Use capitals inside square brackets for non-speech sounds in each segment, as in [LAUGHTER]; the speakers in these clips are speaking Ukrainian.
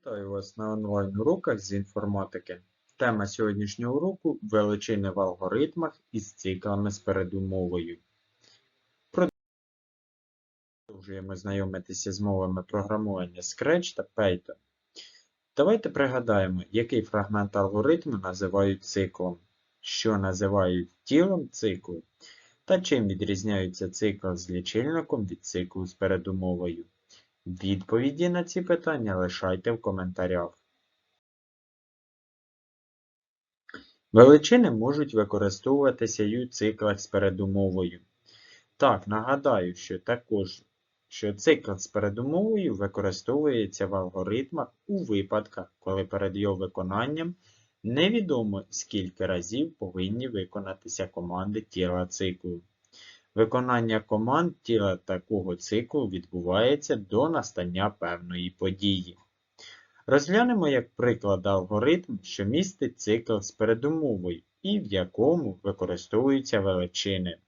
Вітаю вас на онлайн-уроках з інформатики. Тема сьогоднішнього уроку – величини в алгоритмах із циклами з передумовою. Продовжуємо знайомитися з мовами програмування Scratch та Python. Давайте пригадаємо, який фрагмент алгоритму називають циклом, що називають тілом циклу, та чим відрізняється цикл з лічильником від циклу з передумовою. Відповіді на ці питання лишайте в коментарях. Величини можуть використовуватися й у циклах з передумовою. Так, нагадаю, що також що цикл з передумовою використовується в алгоритмах у випадках, коли перед його виконанням невідомо скільки разів повинні виконатися команди тіла циклу. Виконання команд тіла такого циклу відбувається до настання певної події. Розглянемо як приклад алгоритм, що містить цикл з передумовою і в якому використовуються величини.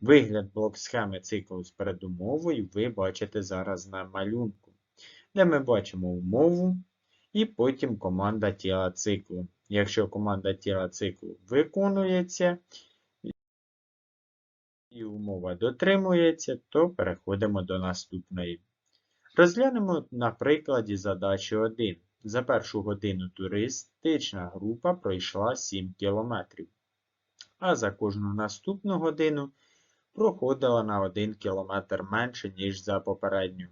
Вигляд блок-схеми циклу з передумовою ви бачите зараз на малюнку, де ми бачимо умову і потім команда тіла циклу. Якщо команда тіла циклу виконується, і умова дотримується, то переходимо до наступної. Розглянемо на прикладі задачі 1. За першу годину туристична група пройшла 7 км, а за кожну наступну годину проходила на 1 км менше, ніж за попередню.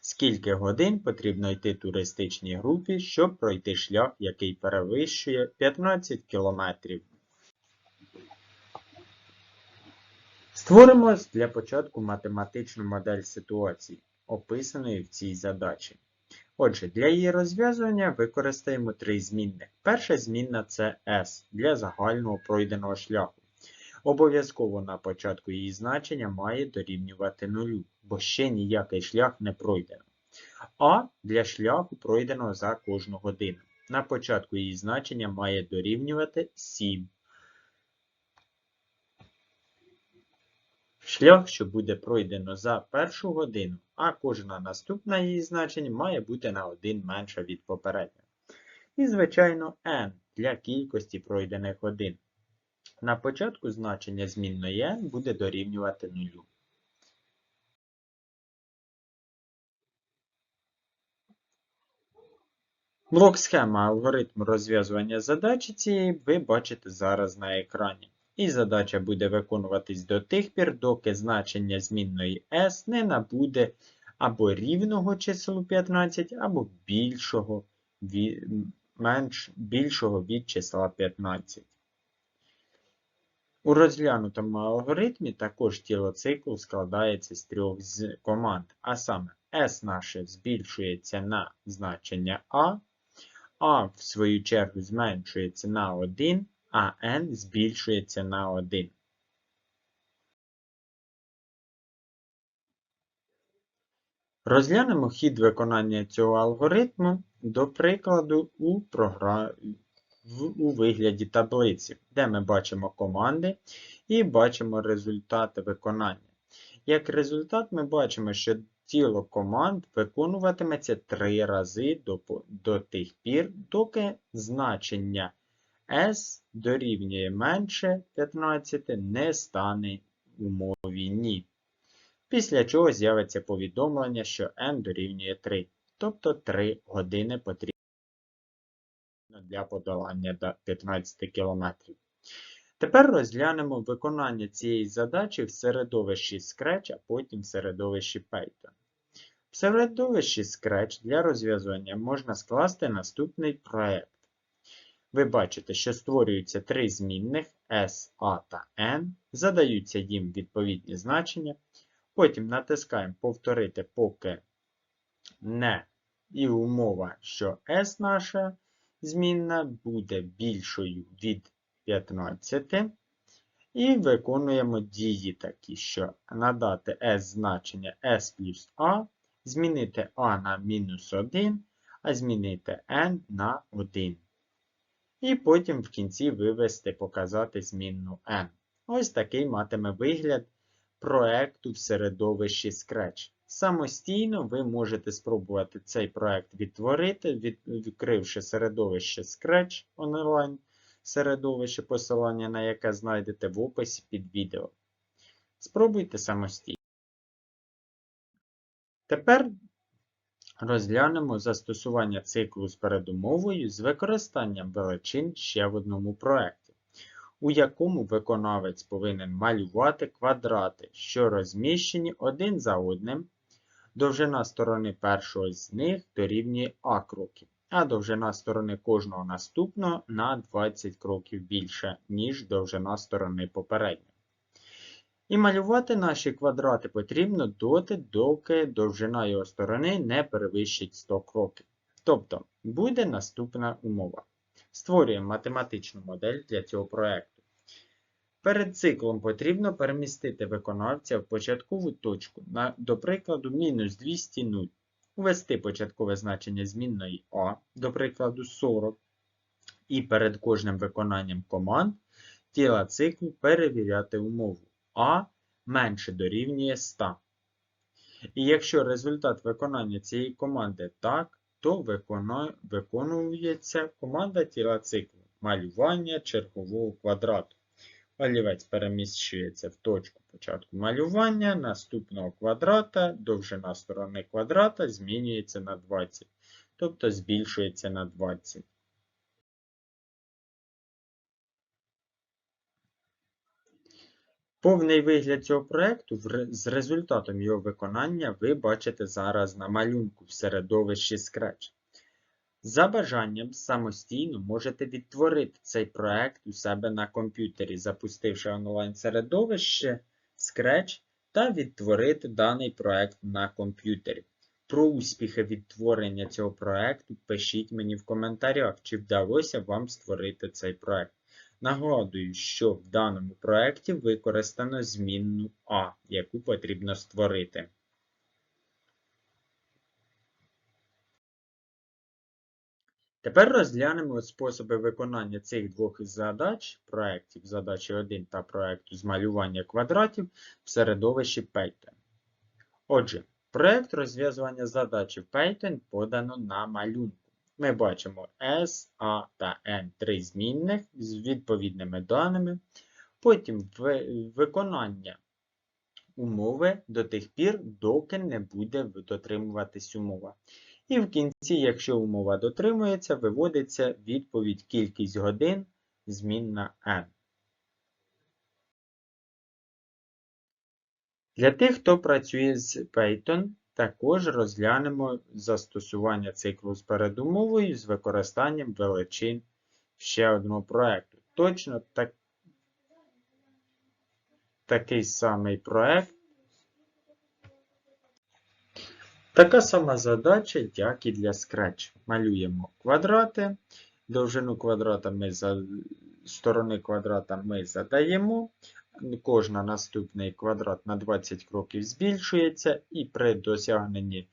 Скільки годин потрібно йти туристичній групі, щоб пройти шлях, який перевищує 15 км? Створимо для початку математичну модель ситуації, описаної в цій задачі. Отже, для її розв'язування використаємо три змінних. Перша змінна це S для загального пройденого шляху. Обов'язково на початку її значення має дорівнювати нулю, бо ще ніякий шлях не пройдено. А для шляху пройденого за кожну годину. На початку її значення має дорівнювати 7. Шлях, що буде пройдено за першу годину, а кожна наступна її значення має бути на 1 менша від попереднього. І, звичайно, n для кількості пройдених годин. На початку значення змінної n буде дорівнювати 0. Блок схема алгоритму розв'язування задачі цієї ви бачите зараз на екрані. І задача буде виконуватись до тих пір, доки значення змінної s не набуде або рівного числу 15, або більшого менш, більшого від числа 15. У розглянутому алгоритмі також тіло циклу складається з трьох з команд, а саме S наше збільшується на значення А, А в свою чергу зменшується на 1, а n збільшується на 1. Розглянемо хід виконання цього алгоритму, до прикладу, у, програ... у вигляді таблиці, де ми бачимо команди і бачимо результати виконання. Як результат, ми бачимо, що тіло команд виконуватиметься три рази до, до тих пір, доки значення s дорівнює менше 15 не стане умові ні. Після чого з'явиться повідомлення, що n дорівнює 3, тобто 3 години потрібно для подолання до 15 км. Тепер розглянемо виконання цієї задачі в середовищі Scratch, а потім в середовищі Python. В середовищі Scratch для розв'язання можна скласти наступний проект. Ви бачите, що створюються три змінних S, A та N, задаються їм відповідні значення. Потім натискаємо Повторити, поки не. І умова, що S наша змінна буде більшою від 15. І виконуємо дії такі, що надати S значення S плюс A, змінити A на мінус 1, а змінити N на 1. І потім в кінці вивести, показати змінну n. Ось такий матиме вигляд проекту в середовищі Scratch. Самостійно ви можете спробувати цей проект відтворити, відкривши середовище Scratch онлайн середовище, посилання на яке знайдете в описі під відео. Спробуйте самостійно. Тепер розглянемо застосування циклу з передумовою з використанням величин ще в одному проєкті, у якому виконавець повинен малювати квадрати, що розміщені один за одним. Довжина сторони першого з них дорівнює А кроків, а довжина сторони кожного наступного на 20 кроків більше, ніж довжина сторони попередньої. І малювати наші квадрати потрібно доти, доки довжина його сторони не перевищить 100 кроків. Тобто буде наступна умова. Створюємо математичну модель для цього проєкту. Перед циклом потрібно перемістити виконавця в початкову точку, на, до прикладу, мінус 200 0. Ввести початкове значення змінної А, до прикладу 40. І перед кожним виконанням команд тіла циклу перевіряти умову А менше дорівнює 100. І якщо результат виконання цієї команди так, то виконується команда тіла циклу малювання чергового квадрату. Олівець переміщується в точку початку малювання наступного квадрата, довжина сторони квадрата змінюється на 20, тобто збільшується на 20. Повний вигляд цього проєкту з результатом його виконання ви бачите зараз на малюнку в середовищі Scratch. За бажанням самостійно можете відтворити цей проект у себе на комп'ютері, запустивши онлайн-середовище Scratch та відтворити даний проект на комп'ютері. Про успіхи відтворення цього проекту пишіть мені в коментарях, чи вдалося вам створити цей проект. Нагадую, що в даному проекті використано змінну А, яку потрібно створити. Тепер розглянемо способи виконання цих двох задач, проєктів задачі 1 та проєкту з малювання квадратів в середовищі Python. Отже, проєкт розв'язування задачі Python подано на малюнку. Ми бачимо S, A та N три змінних з відповідними даними. Потім виконання умови до тих пір, доки не буде дотримуватись умова. І в кінці, якщо умова дотримується, виводиться відповідь кількість годин змінна n. Для тих, хто працює з Python, також розглянемо застосування циклу з передумовою з використанням величин ще одного проєкту. Точно так, такий самий проєкт. Така сама задача, як і для Scratch. Малюємо квадрати. Довжину квадрата ми за... сторони квадрата ми задаємо. Кожна наступний квадрат на 20 кроків збільшується, і при досягненні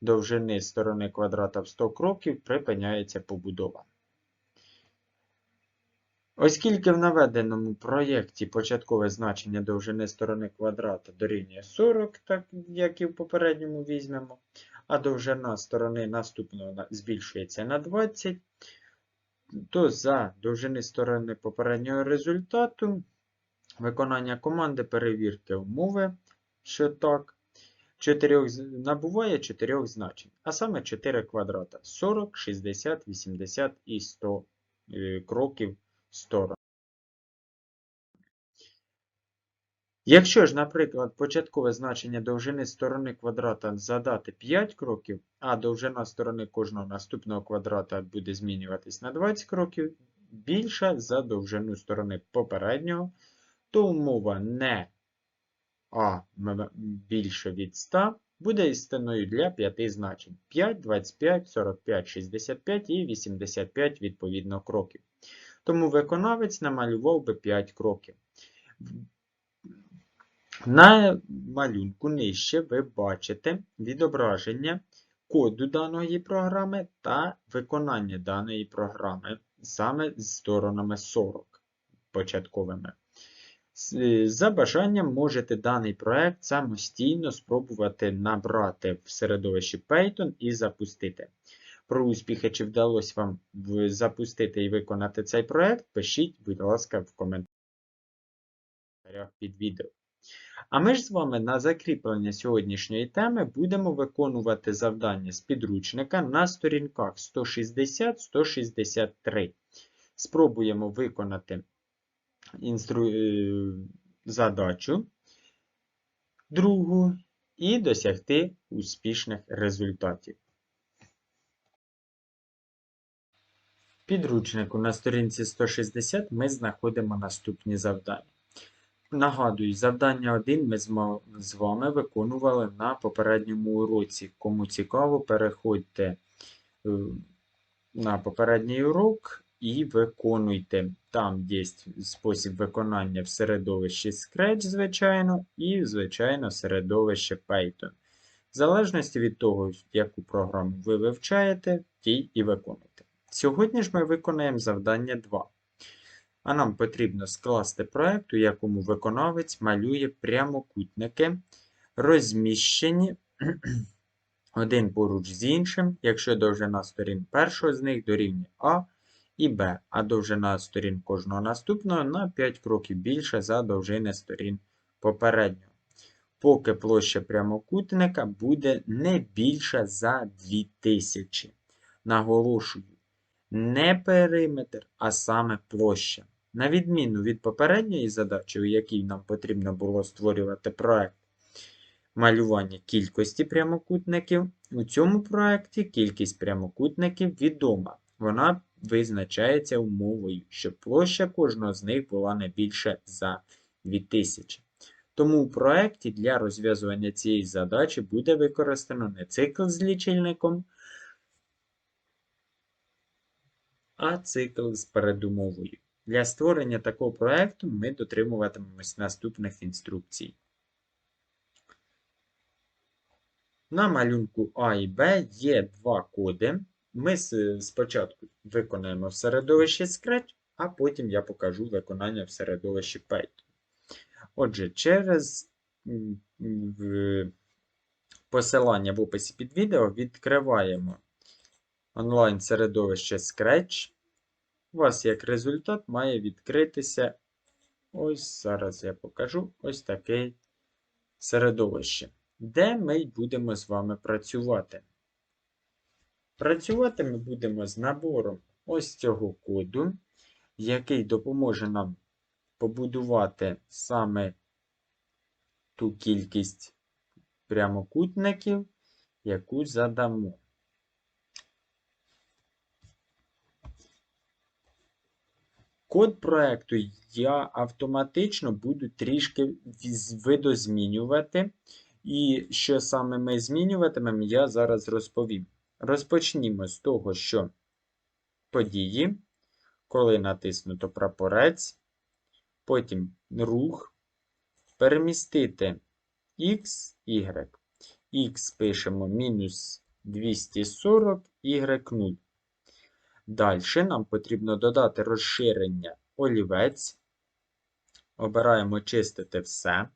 довжини сторони квадрата в 100 кроків припиняється побудова. Оскільки в наведеному проєкті початкове значення довжини сторони квадрата дорівнює 40, так як і в попередньому візьмемо, а довжина сторони наступного збільшується на 20, то за довжини сторони попереднього результату виконання команди перевірте умови, що так, чотирьох, набуває 4 значень, а саме 4 квадрата 40, 60, 80 і 100 е, кроків сторон. Якщо ж, наприклад, початкове значення довжини сторони квадрата задати 5 кроків, а довжина сторони кожного наступного квадрата буде змінюватись на 20 кроків, більша за довжину сторони попереднього, то умова не а більше від 100 буде істинною для 5 значень 5, 25, 45, 65 і 85 відповідно кроків. Тому виконавець намалював би 5 кроків. На малюнку нижче ви бачите відображення коду даної програми та виконання даної програми саме з сторонами 40 початковими. З- За бажанням можете даний проект самостійно спробувати набрати в середовищі Python і запустити. Про успіхи, чи вдалося вам запустити і виконати цей проект, пишіть, будь ласка, в коментарях під відео. А ми ж з вами на закріплення сьогоднішньої теми будемо виконувати завдання з підручника на сторінках 160-163. Спробуємо виконати інстру... е, задачу другу і досягти успішних результатів. Підручнику на сторінці 160 ми знаходимо наступні завдання. Нагадую, завдання 1 ми з вами виконували на попередньому уроці. Кому цікаво, переходьте е, на попередній урок і виконуйте. Там є спосіб виконання в середовищі Scratch, звичайно, і, звичайно, середовище Python. В залежності від того, яку програму ви вивчаєте, тій і виконуйте. Сьогодні ж ми виконаємо завдання 2. А нам потрібно скласти проект, у якому виконавець малює прямокутники, розміщені [CLEARS THROAT] один поруч з іншим, якщо довжина сторін першого з них дорівнює А і Б, а довжина сторін кожного наступного на 5 кроків більше за довжини сторін попереднього. Поки площа прямокутника буде не більша за 2000. Наголошую, не периметр, а саме площа. На відміну від попередньої задачі, у якій нам потрібно було створювати проект малювання кількості прямокутників, у цьому проекті кількість прямокутників відома. Вона визначається умовою, щоб площа кожного з них була не більше за 2000. Тому у проекті для розв'язування цієї задачі буде використано не цикл з лічильником, а цикл з передумовою. Для створення такого проекту ми дотримуватимемось наступних інструкцій. На малюнку А і Б є два коди. Ми спочатку виконаємо в середовищі Scratch, а потім я покажу виконання в середовищі Python. Отже, через посилання в описі під відео відкриваємо онлайн-середовище Scratch. У вас як результат має відкритися ось зараз я покажу ось таке середовище, де ми будемо з вами працювати. Працювати ми будемо з набором ось цього коду, який допоможе нам побудувати саме ту кількість прямокутників, яку задамо. Код проекту я автоматично буду трішки видозмінювати. І що саме ми змінюватимемо, я зараз розповім. Розпочнімо з того, що події, коли натиснуто прапорець, потім рух, перемістити x, y. X пишемо мінус 240, y 0. Далі нам потрібно додати розширення олівець. Обираємо чистити все.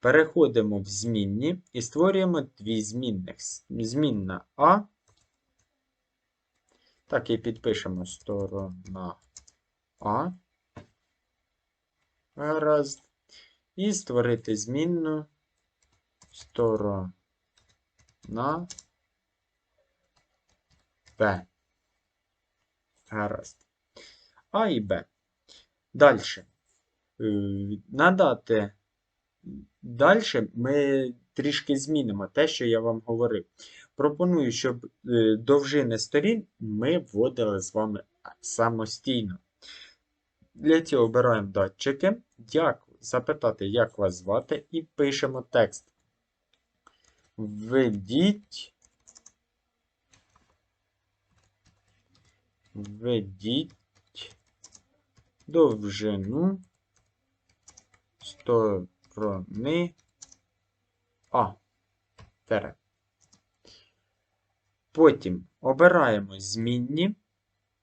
Переходимо в змінні і створюємо дві змінних. Змінна А. Так і підпишемо сторона А. Гаразд. І створити змінну сторона Б. Гаразд. А і Б. Далі. Надати. Далі ми трішки змінимо те, що я вам говорив. Пропоную, щоб е, довжини сторін ми вводили з вами самостійно. Для цього обираємо датчики. Як запитати, як вас звати, і пишемо текст. Введіть. Введіть довжину сторони А. Тере. Потім обираємо змінні,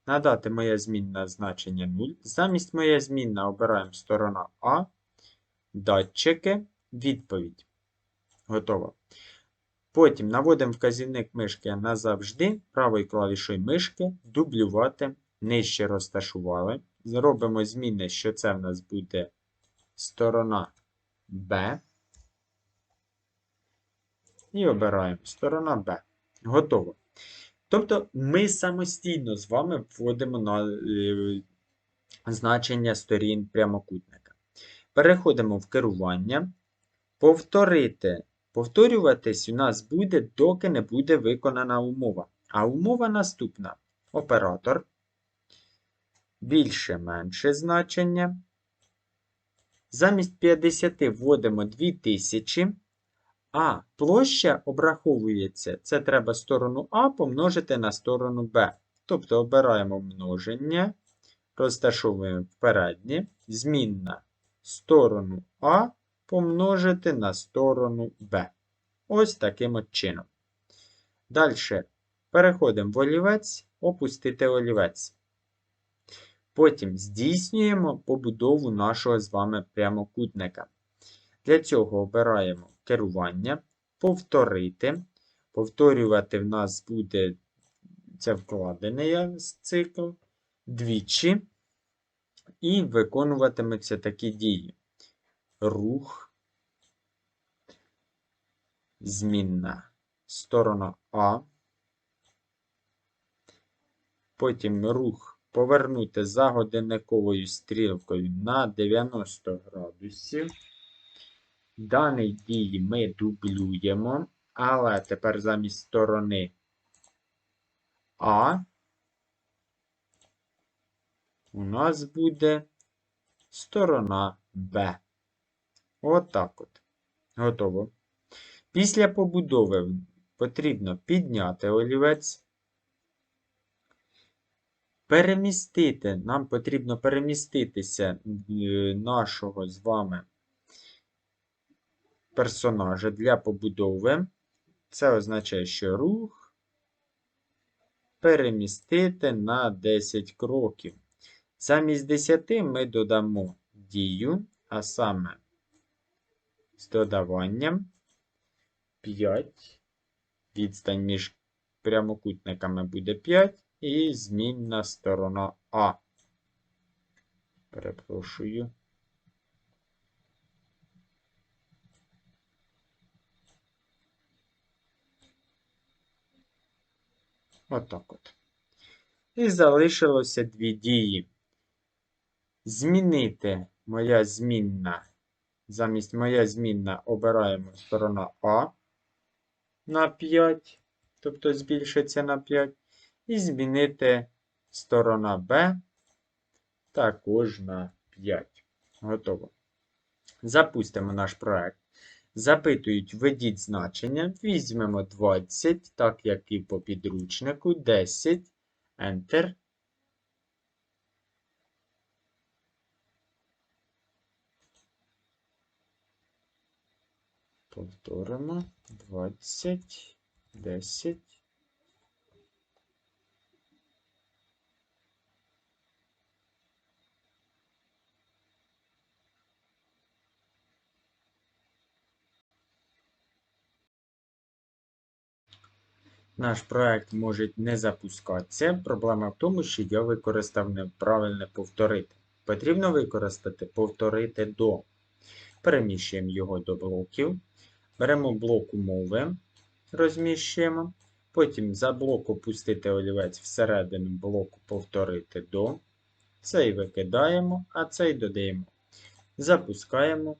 Надати моє змінне значення 0. Замість моє змінне обираємо сторона А. Датчики. Відповідь. Готово. Потім наводимо вказівник мишки назавжди, правою клавішою мишки, дублювати, нижче розташували. Зробимо зміни, що це в нас буде сторона Б. І обираємо сторона Б. Готово. Тобто ми самостійно з вами вводимо на е, значення сторін прямокутника. Переходимо в керування. Повторити. Повторюватись у нас буде, доки не буде виконана умова. А умова наступна: оператор. Більше менше значення. Замість 50 вводимо 2000. А площа обраховується, це треба сторону А помножити на сторону Б. Тобто обираємо множення, розташовуємо переднє, змінна сторону А помножити на сторону Б. Ось таким от чином. Далі переходимо в олівець, опустити олівець. Потім здійснюємо побудову нашого з вами прямокутника. Для цього обираємо керування, повторити. Повторювати в нас буде це вкладений цикл двічі. І виконуватимуться такі дії. Рух, змінна сторона А. Потім рух повернути за годинниковою стрілкою на 90 градусів. Даний дії ми дублюємо, але тепер замість сторони А у нас буде сторона Б. Отак от, от. Готово. Після побудови потрібно підняти олівець. Перемістити, нам потрібно переміститися нашого з вами персонажа для побудови. Це означає, що рух перемістити на 10 кроків. Замість 10 ми додамо дію, а саме з додаванням 5. Відстань між прямокутниками буде 5 і змінна сторона А. Перепрошую. Отак от. І залишилося дві дії. Змінити моя змінна. Замість моя змінна обираємо сторона А на 5, тобто збільшиться на 5. І змінити сторона Б також на 5. Готово. Запустимо наш проект. Запитують, введіть значення. Візьмемо 20, так як і по підручнику, 10, Enter. Повторимо 20, 10. Наш проект може не запускатися. Проблема в тому, що я використав неправильне повторити. Потрібно використати повторити до. Переміщуємо його до блоків. Беремо блок умови, розміщуємо. Потім за блок опустити олівець всередину блоку повторити до. Цей викидаємо, а цей додаємо. Запускаємо.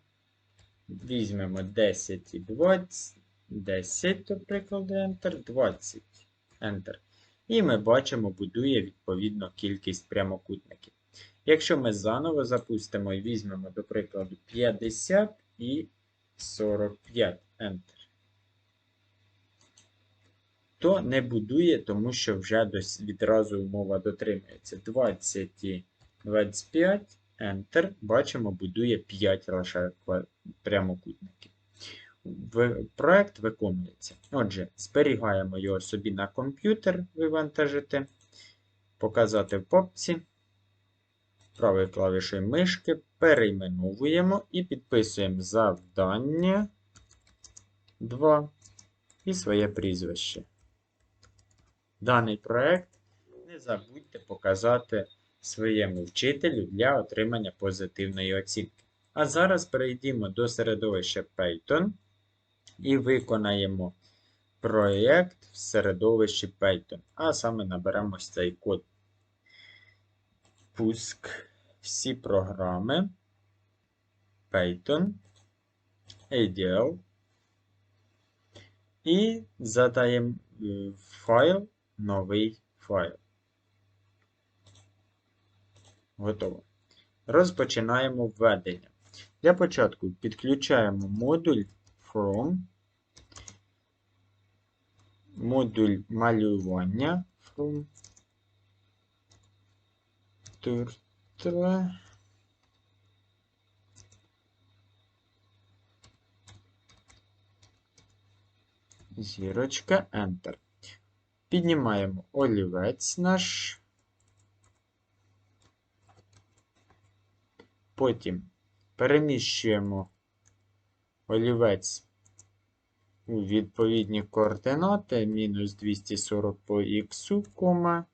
Візьмемо 10 і 20. 10, до прикладу, Enter, 20 Enter. І ми бачимо, будує відповідно кількість прямокутників. Якщо ми заново запустимо і візьмемо, до прикладу, 50 і 45 Enter, то не будує, тому що вже відразу умова дотримується. 20 і 25 Enter, бачимо, будує 5 лише прямокутників проект виконується. Отже, зберігаємо його собі на комп'ютер, вивантажити. показати в папці. Правою клавішою мишки перейменовуємо і підписуємо завдання 2 і своє прізвище. Даний проект не забудьте показати своєму вчителю для отримання позитивної оцінки. А зараз перейдімо до середовища Python і виконаємо проєкт в середовищі Python. А саме наберемо цей код. Пуск всі програми Python, ADL. І задаємо е, файл, новий файл. Готово. Розпочинаємо введення. Для початку підключаємо модуль From, модуль малювання From Turtle. Зірочка Enter. Піднімаємо олівець наш. Потім переміщуємо олівець у відповідні координати мінус 240 по х,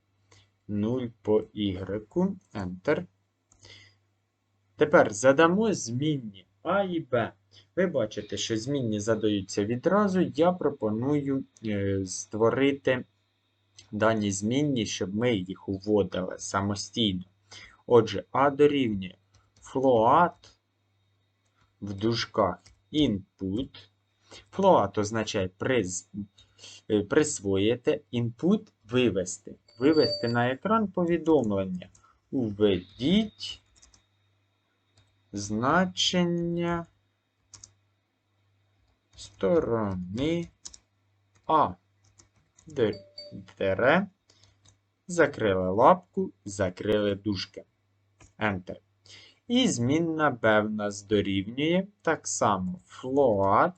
0 по y. Enter. Тепер задамо змінні А і Б. Ви бачите, що змінні задаються відразу. Я пропоную е, створити дані змінні, щоб ми їх уводили самостійно. Отже, А дорівнює float в дужках input. Float означає приз, е, присвоїти, input вивести. Вивести на екран повідомлення. Уведіть значення сторони А. Дере. Закрили лапку, закрили дужки. Enter. І змінна B в нас дорівнює так само float.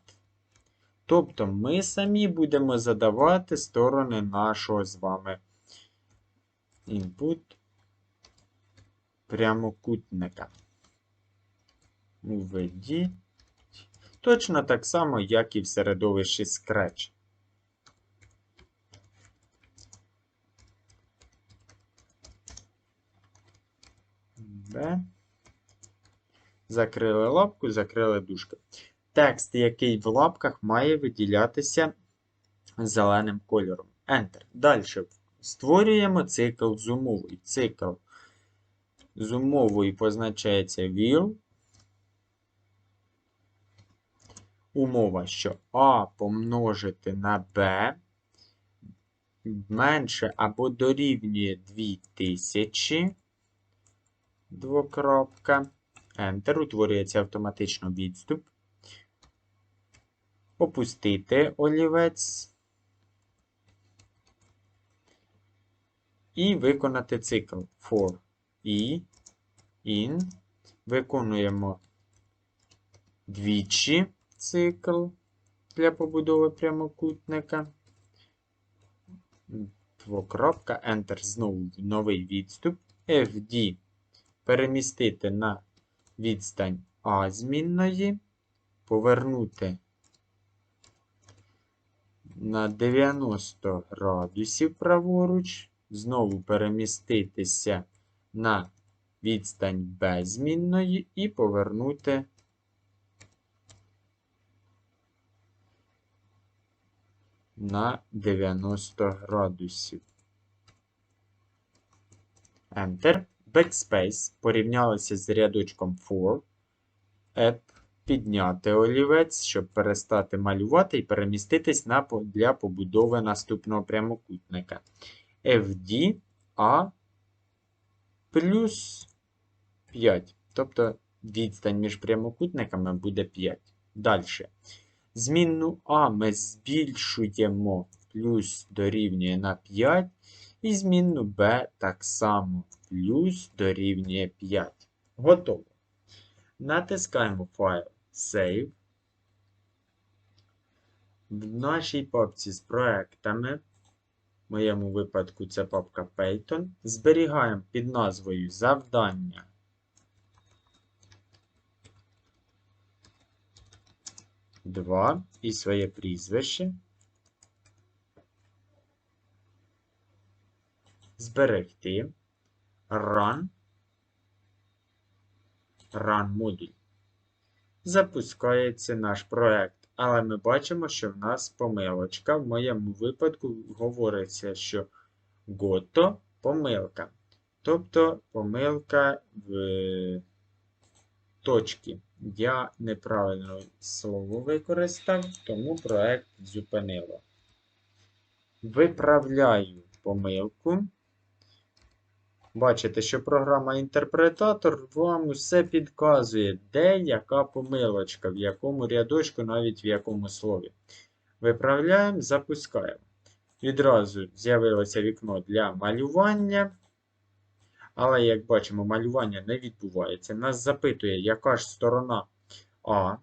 Тобто ми самі будемо задавати сторони нашого з вами input прямокутника. Введіть. Точно так само, як і в середовищі Scratch. Закрили лапку, закрили дужки. Текст, який в лапках, має виділятися зеленим кольором. Enter. Далі створюємо цикл з умовою. Цикл з умовою позначається will. Умова, що А помножити на Б менше або дорівнює 2000. Двокрапка. Enter. Утворюється автоматично відступ. Опустити олівець. І виконати цикл for і in. Виконуємо двічі цикл для побудови прямокутника. Двокрапка, Enter. Знову новий відступ. FD перемістити на відстань А змінної, повернути на 90 градусів праворуч, знову переміститися на відстань Б змінної і повернути на 90 градусів. Enter. Backspace порівнялося з рядочком for. App підняти олівець, щоб перестати малювати і переміститись на, для побудови наступного прямокутника. FD A плюс 5. Тобто відстань між прямокутниками буде 5. Далі. Змінну А ми збільшуємо плюс дорівнює на 5. І змінну b так само плюс дорівнює 5. Готово. Натискаємо файл Save. В нашій папці з проектами В моєму випадку це папка Python. Зберігаємо під назвою завдання. Два і своє прізвище. Зберегти. Run. Run модуль. Запускається наш проект. Але ми бачимо, що в нас помилочка. В моєму випадку говориться, що гото помилка. Тобто помилка в точці. Я неправильно слово використав, тому проект зупинило. Виправляю помилку. Бачите, що програма-інтерпретатор вам усе підказує, де яка помилочка, в якому рядочку, навіть в якому слові. Виправляємо, запускаємо. Відразу з'явилося вікно для малювання. Але, як бачимо, малювання не відбувається. Нас запитує, яка ж сторона А.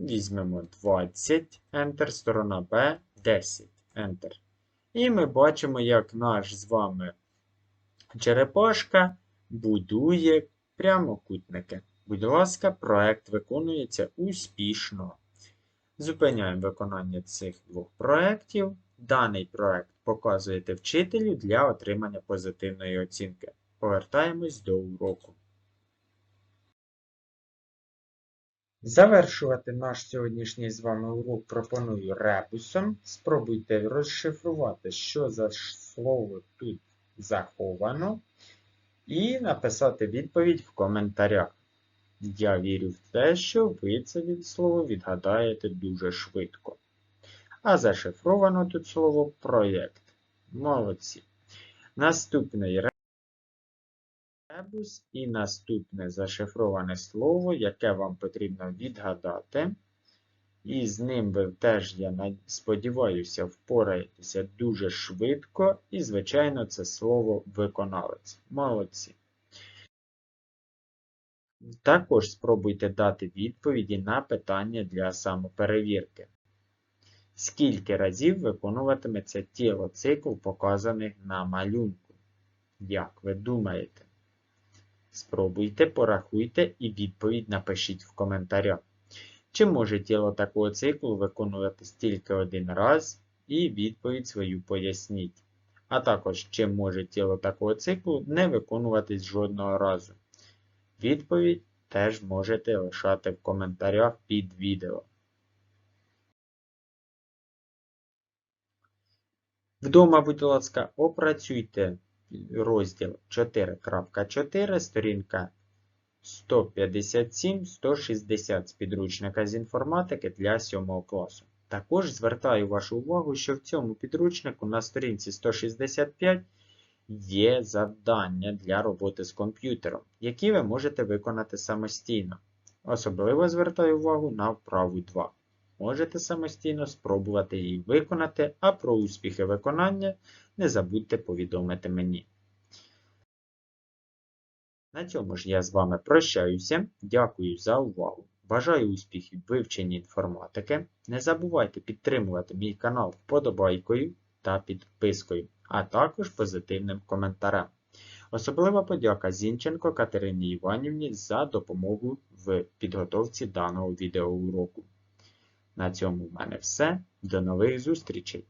Візьмемо 20 Enter, сторона Б 10 Enter. І ми бачимо, як наш з вами черепашка будує прямокутники. Будь ласка, проект виконується успішно. Зупиняємо виконання цих двох проєктів. Даний проект показуєте вчителю для отримання позитивної оцінки. Повертаємось до уроку. Завершувати наш сьогоднішній з вами урок пропоную ребусом. Спробуйте розшифрувати, що за слово тут заховано, і написати відповідь в коментарях. Я вірю в те, що ви це від слово відгадаєте дуже швидко. А зашифровано тут слово проєкт. Молодці. Наступний ребус і наступне зашифроване слово, яке вам потрібно відгадати. І з ним ви теж, я сподіваюся, впораєтеся дуже швидко. І, звичайно, це слово виконавець. Молодці. Також спробуйте дати відповіді на питання для самоперевірки. Скільки разів виконуватиметься тіло цикл, показаних на малюнку? Як ви думаєте? Спробуйте, порахуйте і відповідь напишіть в коментарях. Чи може тіло такого циклу виконуватись тільки один раз, і відповідь свою поясніть. А також, чи може тіло такого циклу не виконуватись жодного разу. Відповідь теж можете лишати в коментарях під відео. Вдома, будь ласка, опрацюйте розділ 4.4, сторінка 157-160 з підручника з інформатики для 7 класу. Також звертаю вашу увагу, що в цьому підручнику на сторінці 165 є завдання для роботи з комп'ютером, які ви можете виконати самостійно. Особливо звертаю увагу на вправу 2. Можете самостійно спробувати її виконати, а про успіхи виконання не забудьте повідомити мені. На цьому ж я з вами прощаюся. Дякую за увагу. Бажаю успіхів в вивченні інформатики. Не забувайте підтримувати мій канал вподобайкою та підпискою, а також позитивним коментарем. Особлива подяка Зінченко Катерині Іванівні за допомогу в підготовці даного відеоуроку. На цьому в мене все. До нових зустрічей!